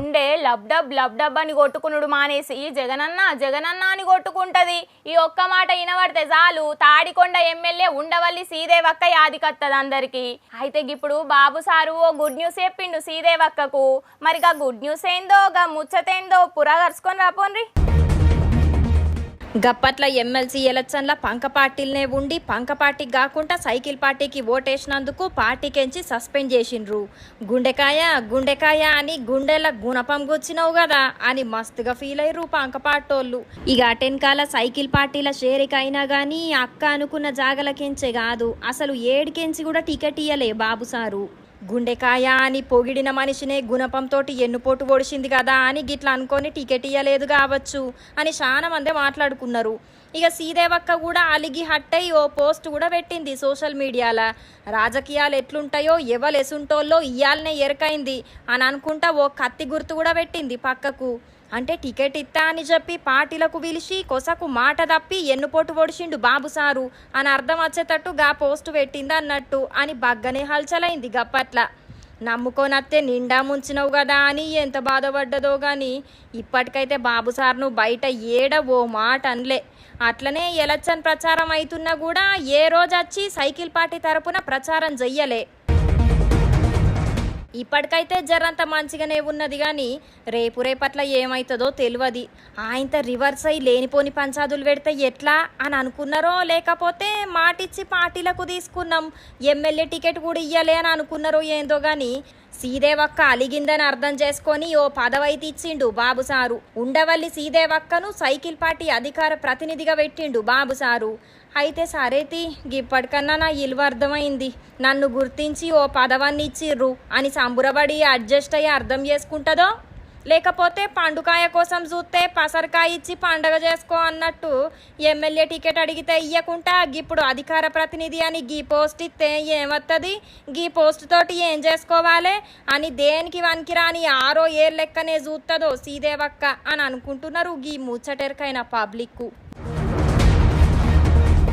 గుండె లబ్డబ్ లబ్డబ్ అని కొట్టుకునుడు మానేసి జగనన్న జగనన్న అని కొట్టుకుంటది. ఈ ఒక్క మాట వినబడితే చాలు. తాడికొండ ఎమ్మెల్యే ఉండవల్లి సీదేవక్క యాదికత్తది అందరికి. అయితే ఇప్పుడు బాబు సారు ఓ గుడ్ న్యూస్ చెప్పిండు సీదేవక్కకు. మరి గా గుడ్ న్యూస్ ఏందో గా ముచ్చతేందో పురా కరుచుకొని రాపోన్రి గప్పట్ల ఎమ్మెల్సీ ఎలక్షన్ల పంక పార్టీలనే ఉండి పంక పార్టీకి కాకుండా సైకిల్ పార్టీకి ఓటేసినందుకు పార్టీకెంచి సస్పెండ్ చేసిండ్రు. గుండెకాయ గుండెకాయ అని గుండెల గుణపం గుచ్చినావు కదా అని మస్తుగా ఫీల్ అయ్యారు పంక పార్టోళ్ళు. ఇక అటెన్కాల సైకిల్ పార్టీల షేరిక అయినా అక్క అనుకున్న జాగలకెంచే కాదు అసలు ఏడికెంచి కూడా టికెట్ ఇయ్యలే బాబు సారు. గుండెకాయ అని పొగిడిన మనిషినే గుణపంతోటి ఎన్నుపోటు ఒడిసింది కదా అని గిట్లా అనుకొని టికెట్ ఇయ్యలేదు కావచ్చు అని చాలా మంది మాట్లాడుకున్నారు. ఇక సీదేవక్క కూడా అలిగి హట్టయి ఓ పోస్ట్ కూడా పెట్టింది సోషల్ మీడియాలో. రాజకీయాలు ఎట్లుంటాయో ఎవరు ఎసుంటోల్లో ఇయ్యాలనే ఎరకైంది అని అనుకుంటా ఓ కత్తి గుర్తు కూడా పెట్టింది పక్కకు. అంటే టికెట్ ఇత్తా అని చెప్పి పార్టీలకు పిలిచి కొసకు మాట తప్పి ఎన్నుపోటు పొడిచిండు బాబు సారు అని అర్థం వచ్చేటట్టు గా పోస్ట్ పెట్టింది అన్నట్టు అని బగ్గనే హల్చలైంది గప్పట్ల. నమ్ముకోనత్తే నిండా ముంచినవు కదా అని ఎంత బాధపడ్డదో కానీ ఇప్పటికైతే బాబు సార్ను బయట ఏడ ఓ మాట అనలే. అట్లనే ఎలక్షన్ ప్రచారం అవుతున్నా కూడా ఏ రోజు వచ్చి సైకిల్ పార్టీ తరపున ప్రచారం చెయ్యలే ఇప్పటికైతే జరంత మంచిగానే ఉన్నది కానీ రేపు రేపట్ల ఏమవుతుందో తెలియదు ఆయనతో రివర్స్ అయ్యి లేనిపోని పంచాదులు పెడితే ఎట్లా అని అనుకున్నారో లేకపోతే మాటిచ్చి పార్టీలకు తీసుకున్నాం. ఎమ్మెల్యే టికెట్ కూడా ఇయ్యాలి అని అనుకున్నారో ఏందో కానీ సీదేవక్క అలిగిందని అర్థం చేసుకొని ఓ పదవైతే ఇచ్చిండు బాబు సారు. ఉండవల్లి సీదేవక్కను సైకిల్ పార్టీ అధికార ప్రతినిధిగా పెట్టిండు బాబు సారు. అయితే సరేతి గిప్పటికన్నా నా ఇల్లు అర్థమైంది. నన్ను గుర్తించి ఓ పదవాన్ని ఇచ్చిర్రు అని సంబురబడి అడ్జస్ట్ అయ్యి అర్థం చేసుకుంటుందో? లేకపోతే పండుకాయ కోసం చూస్తే పసరకాయ ఇచ్చి పండగ చేసుకో అన్నట్టు ఎమ్మెల్యే టికెట్ అడిగితే ఇయ్యకుండా ఇప్పుడు అధికార ప్రతినిధి అని గీ పోస్ట్ ఇస్తే ఏమత్తది? గీ పోస్ట్ తోటి ఏం చేసుకోవాలి? అని దేనికి వనికిరాని ఆరో ఏర్ లెక్కనే చూస్తుందో సీదేవక్క అని అనుకుంటున్నారు గీ ముచ్చటెరకైన పబ్లిక్